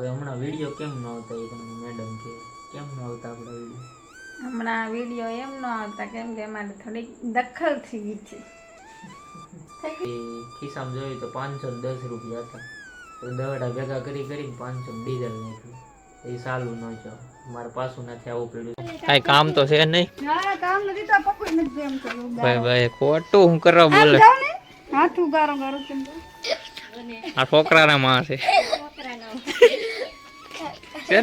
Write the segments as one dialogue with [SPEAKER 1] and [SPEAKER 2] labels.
[SPEAKER 1] હવે હમણાં વીડિયો કેમ ન આવતા એ તમને મેડમ કે કેમ ન આવતા આપણા વીડિયો?
[SPEAKER 2] હમણાં વીડિયો એમ ન આવતા કેમ કે અમારે થોડીક દખલ થઈ ગઈ છે.
[SPEAKER 1] એ ખિસ્સામાં જોયું તો પાંચસો ને દસ રૂપિયા હતા. તો દવાડા ભેગા કરી કરીને પાંચસો ડીઝલ નાખ્યું એ સારું ન છો મારે પાછું નથી આવું પડ્યું. કાંઈ કામ તો છે નહીં?
[SPEAKER 2] કામ નથી તો પકડી નથી એમ કરવું.
[SPEAKER 1] ભાઈ ભાઈ ખોટું હું કરવા બોલે?
[SPEAKER 2] હાથ ઉગારો ગારો
[SPEAKER 1] આ છોકરાના માં છે. છે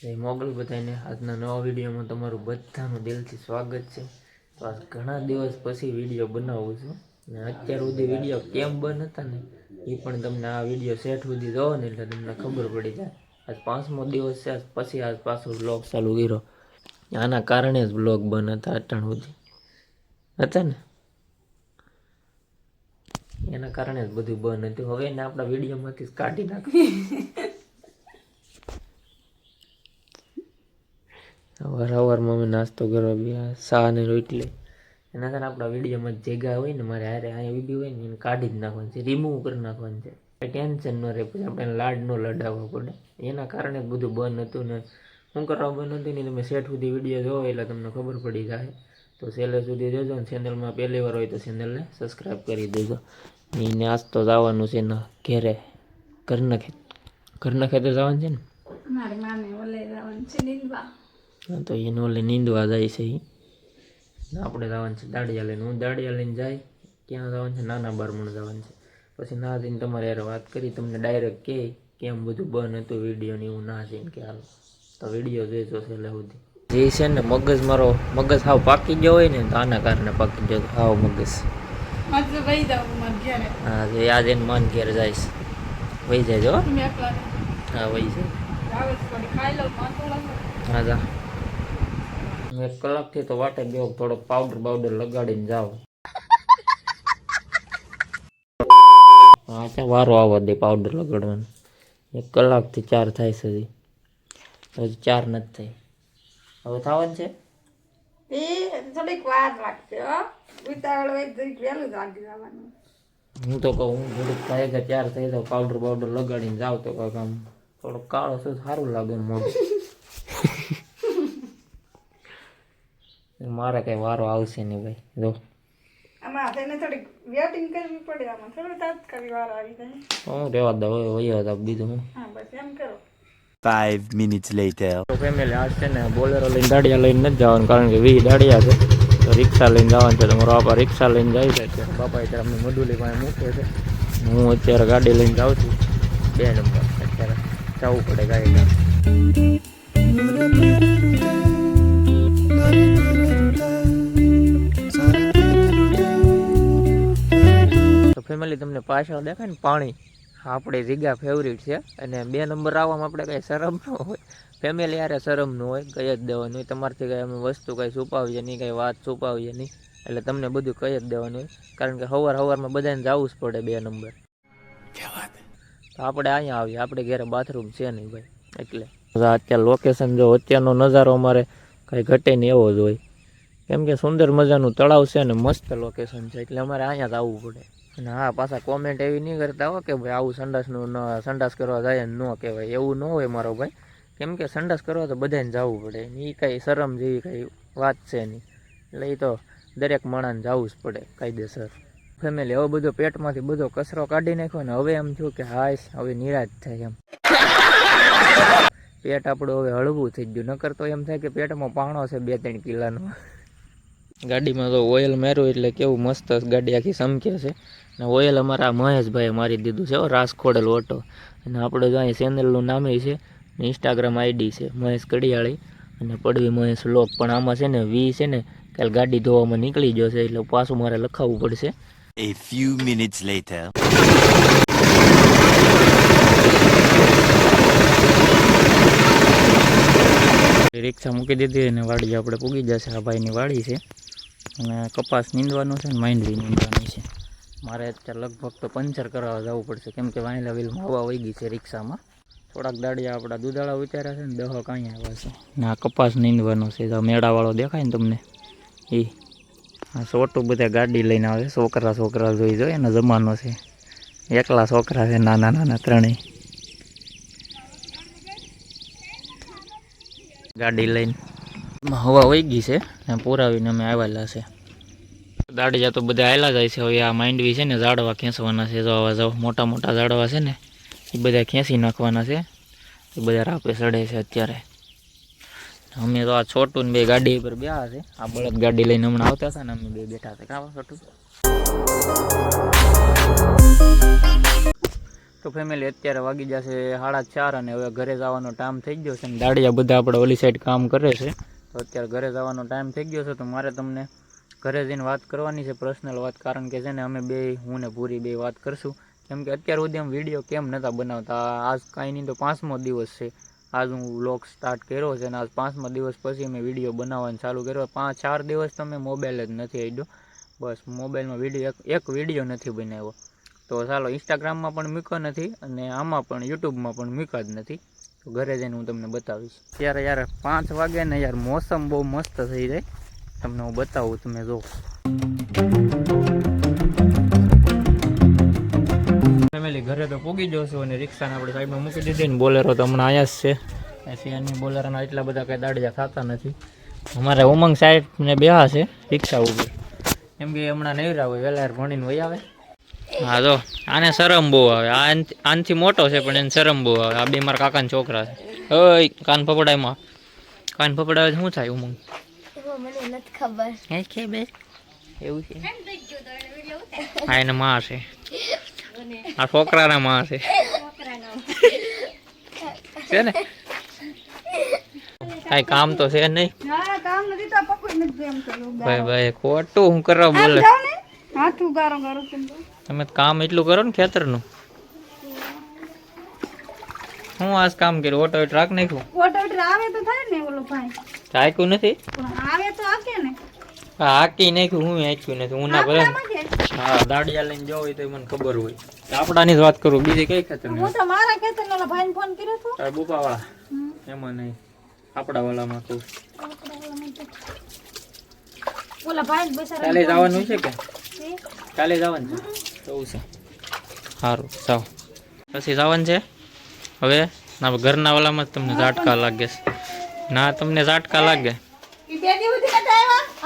[SPEAKER 1] જય મોગલ બધાને આજના નવા વિડીયોમાં તમારું બધાનું દિલથી સ્વાગત છે. તો આજ ઘણા દિવસ પછી વીડિયો બનાવું છું. ને અત્યાર સુધી વીડિયો કેમ બંધ હતા ને, એ પણ તમને આ વીડિયો સેટ સુધી જોવો ને એટલે તમને ખબર પડી જાય. આજ પાંચમો દિવસ છે પછી આજ પાછો બ્લોગ ચાલુ કર્યો. આના કારણે જ બ્લોગ બંધ હતા અટાણ સુધી. હતા ને? એના કારણે જ બધું બંધ હતું હવે એને આપણા વિડીયોમાંથી કાઢી નાખ્યું સવાર સવારમાં અમે નાસ્તો કરવા બી સા ને રોટલી. એના કારણે આપણા વિડીયોમાં જગ્યા હોય ને, મારે હારે અહીંયા ઊભી હોય ને, એને કાઢી જ નાખવાનું છે રિમૂવ કરી નાખવાનું છે. ટેન્શન ન રહે, પછી આપણે લાડ ન લડાવવો પડે. એના કારણે જ બધું બંધ હતું ને, શું કરવા બંધ હતું ને, તમે સેટ સુધી વીડિયો જોવો એટલે તમને ખબર પડી જાય. તો છેલ્લે સુધી જોજો ને ચેનલમાં પહેલી વાર હોય તો ચેનલને સબસ્ક્રાઈબ કરી દેજો. એને આજ તો જવાનું છે ને ઘેરે. ઘરના ખેત ઘરના ખેતર જવાનું છે ને?
[SPEAKER 2] મારી માને ઓલે જવાનું છે નીંદવા.
[SPEAKER 1] હા તો એને ઓલે નીંદવા જાય છે. આપણે જવાનું છે દાડિયા લઈને. હું દાડિયા લઈને જાય ક્યાં જવાનું છે? નાના બારમણ જવાનું છે. પછી ના જઈને તમારે યાર વાત કરી તમને ડાયરેક્ટ કે કેમ બધું બંધ હતું વિડીયોની ને એવું ના જઈને કે હાલ. તો વીડિયો જોઈજો એટલે સુધી. જે છે ને મગજ મારો મગજ હાવ પાકી ગયો હોય ને તો આના કારણે પાકી ગયો હાવ મગજ. હા જે યાદ એને મન ઘેર વહી જાય જો
[SPEAKER 2] તમે
[SPEAKER 1] હા વહી જાય
[SPEAKER 2] થોડી
[SPEAKER 1] હા જા. એક કલાકથી તો વાટે ગયો થોડોક પાવડર બાવડર લગાડીને જાઓ હા ત્યાં વારો આવવા દે પાવડર લગાડવાનો. એક કલાકથી ચાર થાય છે હજી. હજી ચાર નથી થઈ હવે થવાનું છે?
[SPEAKER 2] એ થોડીક વાર લાગશે હો. ઉતાવળ હોય તો વહેલું જાગી જવાનું.
[SPEAKER 1] હું તો કહું હું થોડુંક થાય કે ચાર થઈ જાવ પાવડર પાવડર લગાડીને જાવ તો કાંઈક આમ થોડોક કાળો શું સારું લાગે ને મોઢું. મારે કઈ વારો આવશે નહીં ભાઈ. જો.
[SPEAKER 2] આમાં તેને થોડીક વેટિંગ કરવી પડે આમાં. થોડું તાત્કાલિક વાર આવી જાય.
[SPEAKER 1] હું રેવા દઉં હવે હતા બીજું હું.
[SPEAKER 2] હા બસ એમ કરો.
[SPEAKER 3] Five minutes later.
[SPEAKER 1] તો ફેમિલી આજ છે ને બોલેરો લઈને દાડિયા લઈને નથી જવાનું કારણ કે વી દાડિયા છે. રિક્ષા લઈને જવાનું છે. તો મારો બાપા રિક્ષા લઈને જાય છે. અત્યારે બાપા અત્યારે અમને મધુલી પાસે મૂકે છે. હું અત્યારે ગાડી લઈને જાઉં છું. બે નંબર. અત્યારે જવું પડે ગાડી તો ફેમિલી તમને પાછળ દેખાય ને પાણી? આપણે જગ્યા ફેવરિટ છે. અને બે નંબર આવવામાં આપણે કાંઈ શરમ ન હોય. ફેમિલી યારે શરમ ન હોય કહી જ દેવાનું હોય. તમારથી કાંઈ અમે વસ્તુ કાંઈ છુપાવીએ નહીં કાંઈ વાત છુપાવીએ નહીં. એટલે તમને બધું કહી જ દેવાનું હોય. કારણ કે સવાર સવારમાં બધાને જવું જ પડે બે નંબર. તો આપણે અહીંયા આવીએ. આપણે ઘરે બાથરૂમ છે નહીં ભાઈ. એટલે. અત્યારે લોકેશન જો અત્યારનો નજારો અમારે કાંઈ ઘટે નહીં એવો જ હોય. કેમ કે સુંદર મજાનું તળાવ છે ને મસ્ત લોકેશન છે. એટલે અમારે અહીંયા જ આવવું પડે. અને હા, પાછા કોમેન્ટ એવી નહીં કરતા હો કે ભાઈ આવું સંડાસનું સંડાસ કરવા જાય ન કહેવાય. એવું ન હોય મારો ભાઈ. કેમ કે સંડાસ કરવા તો બધાને જવું પડે. એ કાંઈ શરમ જેવી કાંઈ વાત છે નહીં. એટલે એ તો દરેક માણસને જવું જ પડે, કાયદેસર. ફેમિલી હવે બધો પેટમાંથી બધો કચરો કાઢી નાખ્યો ને હવે એમ થયું કે હાશ, હવે નિરાશ થાય એમ. પેટ આપણું હવે હળવું થઈ ગયું. નકર તો એમ થાય કે પેટમાં પાણો છે બે ત્રણ કિલાનો. ગાડીમાં તો ઓઇલ મેર્યું એટલે કેવું મસ્ત ગાડી આખી સમકે છે. ને ઓઇલ અમારા મહેશભાઈએ મારી દીધું છે રાસ ઓટો અને આપણે જો અહીં ચેનલનું નામે છે ને ઇન્સ્ટાગ્રામ આઈડી છે મહેશ કડિયાળી. અને પડવી મહેશ લોક પણ આમાં છે ને વી છે ને કાલ ગાડી ધોવામાં નીકળી ગયો છે એટલે પાછું મારે લખાવવું પડશે.
[SPEAKER 3] A few minutes later.
[SPEAKER 1] રિક્ષા મૂકી દીધી અને વાડી આપણે પૂગી જશે. આ ભાઈની વાડી છે. અને કપાસ નીંદવાનું છે ને માંડવી નીંદવાની છે. મારે અત્યારે લગભગ તો પંચર કરાવવા જવું પડશે. કેમ કે વાંયલા વ્હીલમાં માવા વહી ગઈ છે રિક્ષામાં. થોડાક દાડિયા આપણા દૂધાળા ઉતાર્યા છે ને દહ કાંઈ આવ્યા છે. ને આ કપાસ નીંદવાનો છે. તો મેળાવાળો દેખાય ને તમને એ આ સોટું બધા ગાડી લઈને આવે. છોકરા છોકરા જોઈ જોઈએ એનો જમાનો છે. એકલા છોકરા છે, નાના નાના ત્રણેય. ગાડી લઈને હવા વહી ગઈ છે. ને પુરાવીને અમે આવેલા છે. દાડિયા તો બધા આવેલા જાય છે. હવે આ માંડવી છે ને ઝાડવા ખેંચવાના છે. જો આવા જો મોટા મોટા ઝાડવા છે ને, એ બધા ખેંચી નાખવાના છે. એ બધા રાપે ચડે છે અત્યારે. અમે તો આ છોટું ને બે ગાડી પર બેહા છે. આ બળદ ગાડી લઈને હમણાં આવતા હતા ને અમે બે બેઠા હતા. કાં છોટું? તો ફેમિલી અત્યારે વાગી જશે સાડા ચાર અને હવે ઘરે જવાનો ટાઈમ થઈ ગયો છે ને દાડિયા બધા આપણે ઓલી સાઈડ કામ કરે છે. તો અત્યારે ઘરે જવાનો ટાઈમ થઈ ગયો છે, તો મારે તમને ઘરે જઈને વાત કરવાની છે પર્સનલ વાત. કારણ કે છે ને, અમે બે, હું ને પૂરી બે વાત કરશું. કેમ કે અત્યાર સુધી એમ વીડિયો કેમ નહોતા બનાવતા? આજ કાંઈ નહીં તો પાંચમો દિવસ છે. આજ હું વ્લોગ સ્ટાર્ટ કર્યો છે અને આજ પાંચમા દિવસ પછી મેં વીડિયો બનાવવાનું ચાલુ કર્યો. પાંચ, ચાર દિવસ તો મેં મોબાઈલ જ નથી આડ્યો બસ મોબાઈલમાં વીડિયો એક એક વીડિયો નથી બનાવ્યો. તો ચાલો ઇન્સ્ટાગ્રામમાં પણ મૂક્યો નથી અને આમાં પણ યુટ્યુબમાં પણ મૂક્યા જ નથી. તો ઘરે જઈને હું તમને બતાવીશ. ત્યારે યાર, પાંચ વાગે ને યાર મોસમ બહુ મસ્ત થઈ જાય. તમને હું બતાવું, તમે જો ફેમિલી ઘરે તો પૂગી જશો અને રિક્ષાને આપણે સાઈડમાં મૂકી દીધી ને બોલેરો તો હમણાં અહીંયા જ છે. સિયાની બોલેરોના એટલા બધા કંઈ દાડિયા થતા નથી. અમારે ઉમંગ સાહેબ ને બેહા છે રિક્ષા ઉપર. એમ કે હમણાં નવરા હોય, વહેલા ભણીને વહી આવે. હા જો આને શરમ બહુ આવે. આ આનથી મોટો છે પણ એને શરમ બહુ આવે. આ બે મારા કાકાના છોકરા છે. ઓય કાન ફપડાયમાં કાન ફપડાવે શું થાય ઉમંગ?
[SPEAKER 2] મને નથી ખબર.
[SPEAKER 1] હે કે બે? એવું છે? આ એને માં છે. આ છોકરાના માં છે. છે ને? કઈ કામ તો છે નહીં.
[SPEAKER 2] તો
[SPEAKER 1] ભાઈ ભાઈ ખોટું હું કરવા બોલે.
[SPEAKER 2] હાથ ઉગારો ગારો તો
[SPEAKER 1] તમે કામ એટલું કરો ને ખેતરનું. હું આજ કામ કર્યું? ઓટો ટ્રાક નાખ્યું?
[SPEAKER 2] ઓટો આવે તો થાય ને ઓલો ભાઈ.
[SPEAKER 1] હાક્યું નથી?
[SPEAKER 2] આવે તો આકે ને.
[SPEAKER 1] હાકી નાખ્યું હું હાક્યું નથી હું ના ભલે. હા દાડિયા લઈને જવો હોય તો મને ખબર હોય. આપણાની જ વાત કરું બીજી કઈ ખેતર
[SPEAKER 2] હું તો મારા ખેતર ઓલા ભાઈને ફોન કર્યો હતો.
[SPEAKER 1] તારા બુપા વાળા એમાં નહીં. આપણા વાળામાં કહું.
[SPEAKER 2] ઓલા ભાઈ બેસારા
[SPEAKER 1] કાલે જવાનું છે કે?
[SPEAKER 2] ચાલે
[SPEAKER 1] કાલે જવાનું છે? એવું છે. સારું સાવ પછી જવાનું છે. હવે ના ઘરના વાલામાં જ તમને ઝાટકા લાગે છે. ના તમને ઝાટકા લાગે?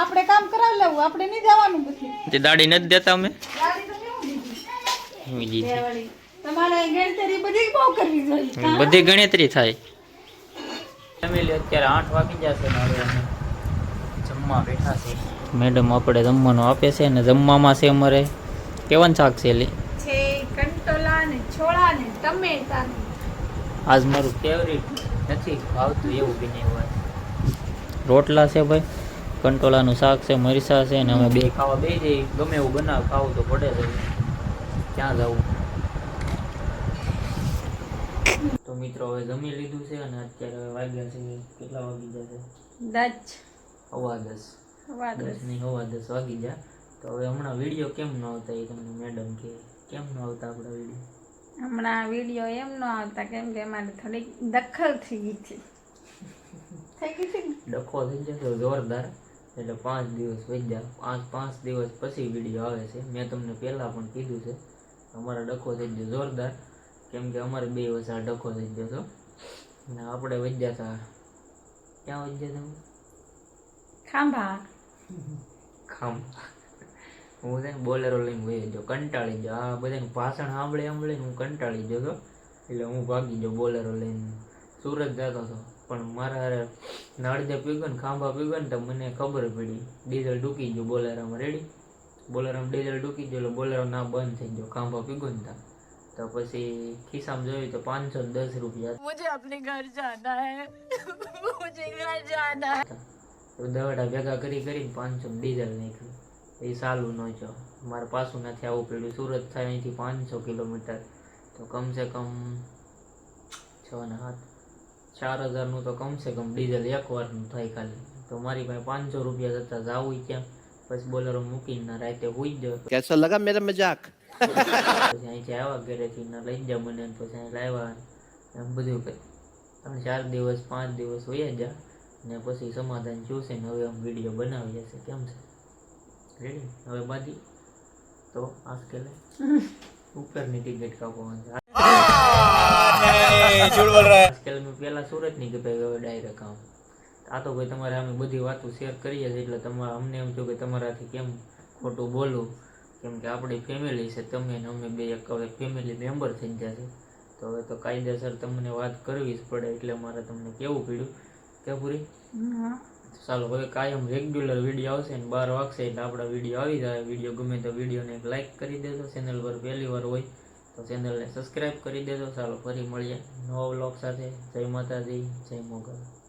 [SPEAKER 2] આપણે કામ કરાવી લેવું આપણે નહીં જવાનું પછી.
[SPEAKER 1] તે દાડી નથી દેતા અમે?
[SPEAKER 2] ગાડી તો કેવું દીધી
[SPEAKER 1] બીજી
[SPEAKER 2] બે વળી. તમારે ગણતરી બધી બહુ કરવી જોઈએ.
[SPEAKER 1] બધી ગણતરી થાય. ફેમિલી અત્યારે આઠ વાગી જશે ને હવે અમે જમવા બેઠા છે મેડમ આપણે જમવાનું આપે છે ને જમવામાં છે અમારે. કેવાનું શાક છે એલી?
[SPEAKER 2] છે કંટોલા ને છોળા ને ટમેટા
[SPEAKER 1] આજ મારું ફેવરિટ નથી ભાવતું એવું બનાવ્યું હોય. રોટલા છે ભાઈ કંટોલાનું શાક છે મરસા છે ને અમે બે ખાવા બે જઈ ગમે એવું બનાવ ખાવું તો પડે છે ક્યાં જવું? તો મિત્રો હવે જમી લીધું છે અને અત્યારે હવે વાગ્યા છે કેટલા વાગી જશે
[SPEAKER 2] દસ.
[SPEAKER 1] હવા દસ. દસ નહીં હવા દસ વાગી ગયા. તો હવે હમણાં વીડિયો કેમ ન આવતા એ તમને મેડમ કે કેમ ન આવતા આપણા વીડિયો?
[SPEAKER 2] હમણાં વીડિયો એમ ન આવતા કેમ કે અમારે થોડીક દખલ થઈ ગઈ હતી થઈ ગઈ હતી
[SPEAKER 1] ડખો થઈ જશે જોરદાર. એટલે પાંચ દિવસ વધ્યા. પાંચ પાંચ દિવસ પછી વીડિયો આવે છે. મેં તમને પહેલાં પણ કીધું છે. અમારો ડખો થઈ ગયો જોરદાર. કેમ કે અમારે બે વર્ષ ડખો થઈ ગયો હતો અને આપણે વધ્યા હતા ક્યાં વધ્યા હતા
[SPEAKER 2] ખાંભા.
[SPEAKER 1] ખામ હું છે ને બોલેરો લઈને વહી જો કંટાળી ગયો. આ બધાનું ભાષણ સાંભળે સાંભળે હું કંટાળી ગયો એટલે હું ભાગી ગયો બોલેરો લઈને. સુરત જતો હતો. પણ મારા નાળદે પીગો ને ખાંભા પીગો ને તો મને ખબર પડી. ડીઝલ ડૂકી ગયું બોલેરામાં રેડી બોલેરામાં ડીઝલ ડૂકી ગયો એટલે બોલેરો ના બંધ થઈ ગયો ખાંભા પીગો ને તા. તો પછી ખિસ્સામાં જોયું તો પાંચસો દસ રૂપિયા
[SPEAKER 2] મુજે અપને ઘર જાના હે. મુજે ઘર જાના
[SPEAKER 1] તો દવાડા ભેગા કરી કરીને પાંચસો ડીઝલ નાખ્યું. એ સારું ન જો મારે પાછું નથી આવવું પડ્યું. સુરત થાય અહીંથી પાંચસો કિલોમીટર. તો કમસે કમ છ ને સાત. ચાર હજારનું તો કમસે કમ ડીઝલ એકવારનું થાય ખાલી. તો મારી પાસે પાંચસો રૂપિયા જતા જવું ક્યાં? પછી બોલરો મૂકીને ના રાતે હોઈ જ
[SPEAKER 4] કેસો લગા મેરા મજાક
[SPEAKER 1] પછી અહીંથી આવ્યા ઘરેથી ના લઈ જા મને પછી અહીં લાવ્યા એમ બધું કઈ ત્રણ ચાર દિવસ પાંચ દિવસ હોય જા ને પછી સમાધાન જોશે ને હવે આમ વીડિયો બનાવી હશે કેમ છે? રેડી હવે બાજી? તો આ સ્કેલે ઉપરની ટિકિટ કાપવાની છે આજકાલ સુરતની કે ભાઈ હવે ડાયરેક્ટ આમ. આ તો ભાઈ તમારે અમે બધી વાતો શેર કરીએ છીએ એટલે તમારે અમને એમ થયું કે તમારાથી કેમ ખોટું બોલું? કેમ કે આપણી ફેમિલી છે તમે ને અમે બે એક હવે ફેમિલી મેમ્બર થઈ ગયા છે. તો હવે તો કાયદેસર તમને વાત કરવી જ પડે એટલે મારે તમને કેવું પડ્યું? કે પૂરી? ચાલો, હવે કાયમ રેગ્યુલર વીડિયો આવશે ને બાર વાગશે એટલે આપણા વીડિયો આવી જાય. વીડિયો ગમે તો વિડીયોને એક લાઇક કરી દેજો. ચેનલ પર પહેલી વાર હોય તો ચેનલને સબસ્ક્રાઈબ કરી દેજો. ચાલો, ફરી મળીએ નવો વ્લોગ સાથે. જય માતાજી, જય મોગલ.